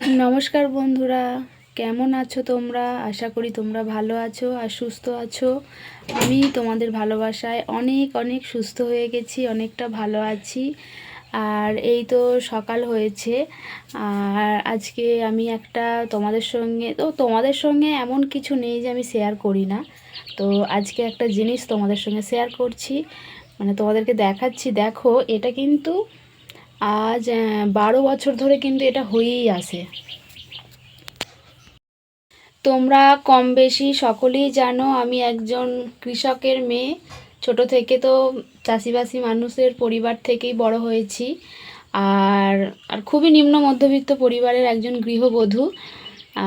নমস্কার বন্ধুরা, কেমন আছো তোমরা? আশা করি তোমরা ভালো আছো আর সুস্থ আছো। আমি তোমাদের ভালোবাসায় অনেক অনেক সুস্থ হয়ে গেছি, অনেকটা ভালো আছি। আর এই তো সকাল হয়েছে। আর আজকে আমি একটা তোমাদের সঙ্গে তো তোমাদের সঙ্গে এমন কিছু নেই যে আমি শেয়ার করি না। তো আজকে একটা জিনিস তোমাদের সঙ্গে শেয়ার করছি। মানে তোমাদেরকে দেখাচ্ছি। দেখো, এটা কিন্তু আজ বারো বছর ধরে কিন্তু এটা হয়েই আসে তোমরা কম বেশি সকলেই জানো, আমি একজন কৃষকের মেয়ে। ছোট থেকে তো চাষিবাসি মানুষের পরিবার থেকেই বড় হয়েছি। আর আর খুবই নিম্ন মধ্যবিত্ত পরিবারের একজন গৃহবধূ।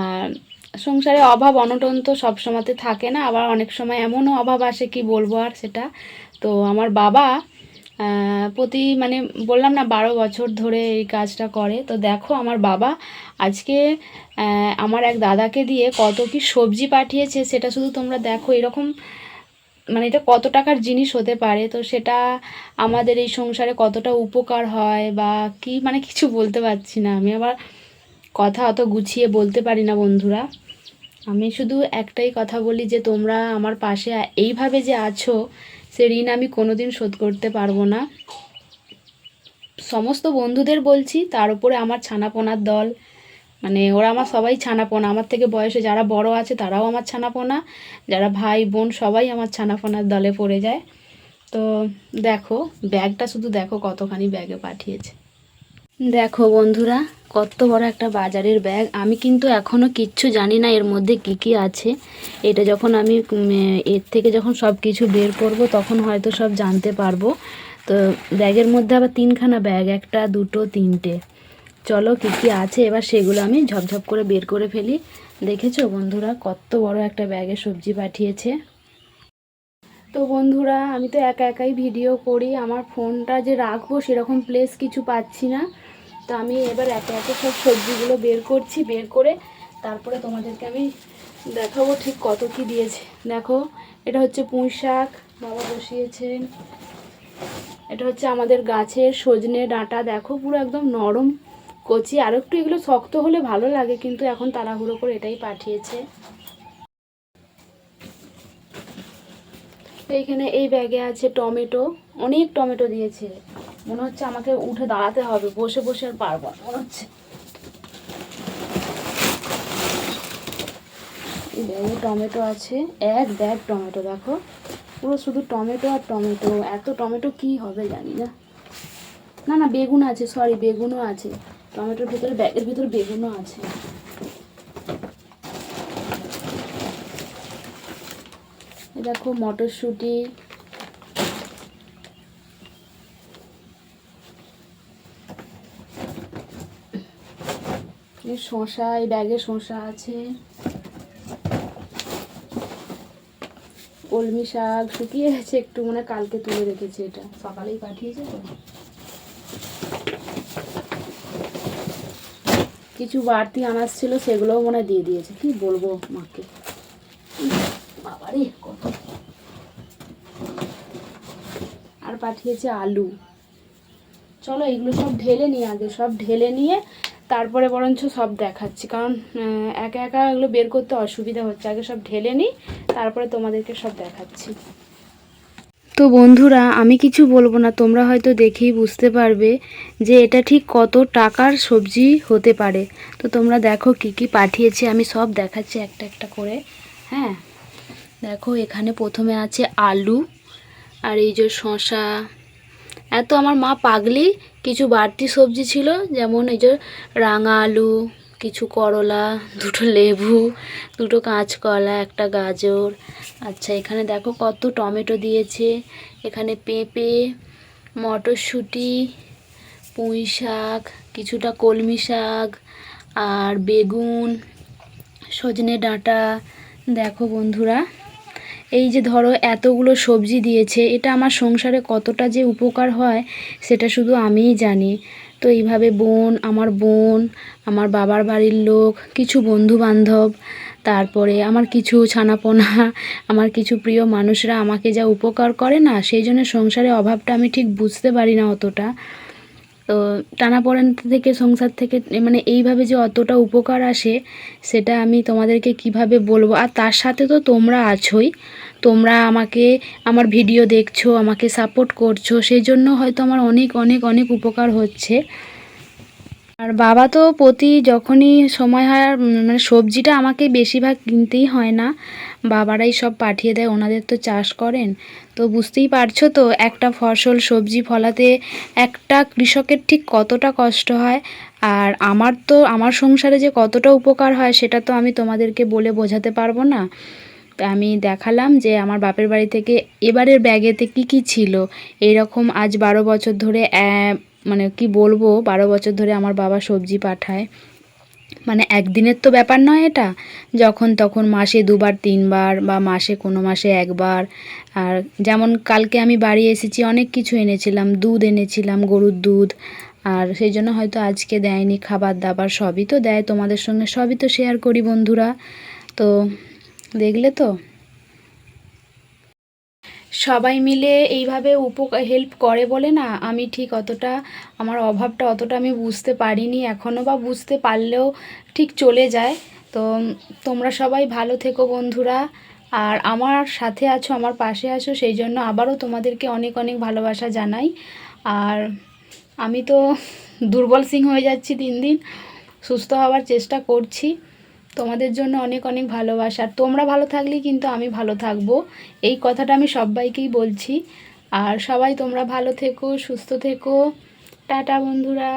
আর, সংসারে অভাব অনটন তো সবসময়তে থাকে না, আবার অনেক সময় এমনও অভাব আসে, কি বলব আর সেটা। তো আমার বাবা প্রতি মানে বললাম না বারো বছর ধরে এই কাজটা করে। তো দেখো আমার বাবা আজকে আমার এক দাদাকে দিয়ে কত কি সবজি পাঠিয়েছে সেটা শুধু তোমরা দেখো। এরকম মানে এটা কত টাকার জিনিস হতে পারে? তো সেটা আমাদের এই সংসারে কতটা উপকার হয় বা কি মানে কিছু বলতে পারছি না। আমি আবার কথা অত গুছিয়ে বলতে পারি না বন্ধুরা। আমি শুধু একটাই কথা বলি যে তোমরা আমার পাশে এইভাবে যে আছো সে ঋণ আমি কোনো দিন শোধ করতে পারব না। সমস্ত বন্ধুদের বলছি, তার উপরে আমার ছানাপোনার দল। মানে ওরা আমার সবাই ছানাপোনা। আমার থেকে বয়সে যারা বড় আছে, তারাও আমার ছানাপোনা। যারা ভাই, বোন, সবাই আমার ছানাপোনার দলে পড়ে যায়। তো দেখো, ব্যাগটা শুধু দেখো কতখানি ব্যাগে পাঠিয়েছে। দেখো বন্ধুরা, কত বড় একটা বাজারের ব্যাগ। আমি কিন্তু এখনও কিচ্ছু জানি না এর মধ্যে কি কি আছে। এটা যখন আমি এর থেকে যখন সব কিছু বের করব, তখন হয়তো সব জানতে পারব। তো ব্যাগের মধ্যে আবার তিনখানা ব্যাগ, একটা, দুটো, তিনটে। চলো কি কি আছে, এবার সেগুলো আমি ঝপঝপ করে বের করে ফেলি। দেখেছ বন্ধুরা, কত বড় একটা ব্যাগে সবজি পাঠিয়েছে। তো বন্ধুরা, আমি তো একা একাই ভিডিও করি। আমার ফোনটা যে রাখব, সেরকম প্লেস কিছু পাচ্ছি না। আমি এবার একে একে সব সবজিগুলো বের করছি, বের করে তারপরে তোমাদেরকে আমি দেখাবো ঠিক কত কি দিয়েছে। দেখো, এটা হচ্ছে পুঁই শাক, বাবা বসিয়েছেন। এটা হচ্ছে আমাদের গাছের সজনে ডাঁটা, দেখো পুরো একদম নরম কচি। আর একটু এগুলো শক্ত হলে ভালো লাগে, কিন্তু এখন তাড়াহুড়ো করে এটাই পাঠিয়েছে। এইখানে এই ব্যাগে আছে টমেটো, অনেক টমেটো দিয়েছে। মনে হচ্ছে আমাকে উঠে দাঁড়াতে হবে, বসে বসে আর পারব না, মনে হচ্ছে। টমেটো আছে, এক ব্যাগ টমেটো দেখো। পুরো শুধু টমেটো আর টমেটো, এত টমেটো কি হবে জানি না। না না, বেগুন আছে সরি বেগুনও আছে। টমেটোর ভিতরে, ব্যাগের ভিতরে বেগুনও আছে। দেখো, মটরশুঁটি শসা, এই ব্যাগে শসা আছে। কলমি শাক শুকিয়ে গেছে, একটু মানে কালকে তুলে রেখেছে এটা। সকালেই পাঠিয়েছে তো। কিছু বাড়তি আনাজ ছিল, সেগুলোও মনে দিয়ে দিয়েছে। কি বলব মাকে? বাবারে, কত। আর পাঠিয়েছে আলু। চলো, এগুলো সব ঢেলে নিয়ে আগে। সব ঢেলে নিয়ে তারপরে বরঞ্চ সব দেখাচ্ছি। কারণ একা একা এগুলো বের করতে অসুবিধা হচ্ছে। আগে সব ঢেলে নিই, তারপরে তোমাদেরকে সব দেখাচ্ছি। তো বন্ধুরা, আমি কিছু বলব না। তোমরা হয়তো দেখেই বুঝতে পারবে যে এটা ঠিক কত টাকার সবজি হতে পারে। তো তোমরা দেখো কি কি পাঠিয়েছে। আমি সব দেখাচ্ছি একটা একটা করে। হ্যাঁ দেখো এখানে প্রথমে আছে আলু, আর এই যে শসা এত আমার মা পাগলি, কিছু বাড়তি সবজি ছিল, যেমন এই যে রাঙা আলু, কিছু করলা, দুটো লেবু, দুটো কাঁচকলা, একটা গাজর। আচ্ছা এখানে দেখো কত টমেটো দিয়েছে। এখানে পেঁপে, মটরশুঁটি, পুঁই শাক, কিছুটা কলমি শাক, আর বেগুন, সজনে ডাঁটা। দেখো বন্ধুরা এই যে ধরো এতগুলো সবজি দিয়েছে, এটা আমার সংসারে কতটা যে উপকার হয়, সেটা শুধু আমিই জানি। তো এইভাবে বোন, আমার বোন, আমার বাবার বাড়ির লোক, কিছু বন্ধু বান্ধব তারপরে আমার কিছু ছানাপোনা, আমার কিছু প্রিয় মানুষরা আমাকে যা উপকার করে না, সেই জন্য সংসারে অভাবটা আমি ঠিক বুঝতে পারি না অতটা। তো টানাপোড়েন থেকে, সংসার থেকে মানে এইভাবে যে অতটা উপকার আসে, সেটা আমি তোমাদেরকে কীভাবে বলব? আর তার সাথে তো তোমরা আছোই। তোমরা আমাকে, আমার ভিডিও দেখছ, আমাকে সাপোর্ট করছ, সেই জন্য হয়তো আমার অনেক অনেক অনেক উপকার হচ্ছে। আর বাবা তো প্রতি যখনই সময় হয় মানে সবজিটা আমাকে বেশিরভাগ কিনতেই হয় না। বাবারাই সব পাঠিয়ে দেয়, ওনাদের তো চাষ করেন। তো বুঝতেই পারছ তো, একটা ফসল সবজি ফলাতে একটা কৃষকের ঠিক কতটা কষ্ট হয়। আর আমার তো, আমার সংসারে যে কতটা উপকার হয়, সেটা তো আমি তোমাদেরকে বলে বোঝাতে পারব না। আমি দেখালাম যে আমার বাপের বাড়ি থেকে এবারের ব্যাগেতে কি কি ছিল। এইরকম আজ বারো বছর ধরে মানে কি বলব, বারো বছর ধরে আমার বাবা সবজি পাঠায়। মানে একদিনের তো ব্যাপার নয় এটা। যখন তখন মাসে দুবার, তিনবার বা মাসে কোনো মাসে একবার। আর যেমন কালকে আমি বাড়ি এসেছি, অনেক কিছু এনেছিলাম, দুধ এনেছিলাম, গরুর দুধ। আর সেই জন্য হয়তো আজকে দেয়নি, খাবার দাবার সবই তো দেয় তোমাদের সঙ্গে, সবই তো শেয়ার করি বন্ধুরা। তো দেখলে তো? সবাই মিলে এইভাবে উপকার হেল্প করে বলে না, আমি ঠিক অতটা, আমার অভাবটা অতটা আমি বুঝতে পারিনি এখনও বা বুঝতে পারলেও ঠিক চলে যায়। তো তোমরা সবাই ভালো থেকো বন্ধুরা, আর আমার সাথে আছো, আমার পাশে আছো, সেই জন্য আবারও তোমাদেরকে অনেক অনেক ভালোবাসা জানাই। আর আমি তো দুর্বল সিং হয়ে যাচ্ছি দিন দিন, সুস্থ হওয়ার চেষ্টা করছি। তোমাদের জন্য অনেক অনেক ভালোবাসা। আর তোমরা ভালো থাকলেই কিন্তু আমি ভালো থাকব। এই কথাটা আমি সবাইকেই বলছি। আর সবাই তোমরা ভালো থেকো, সুস্থ থেকো। টাটা বন্ধুরা।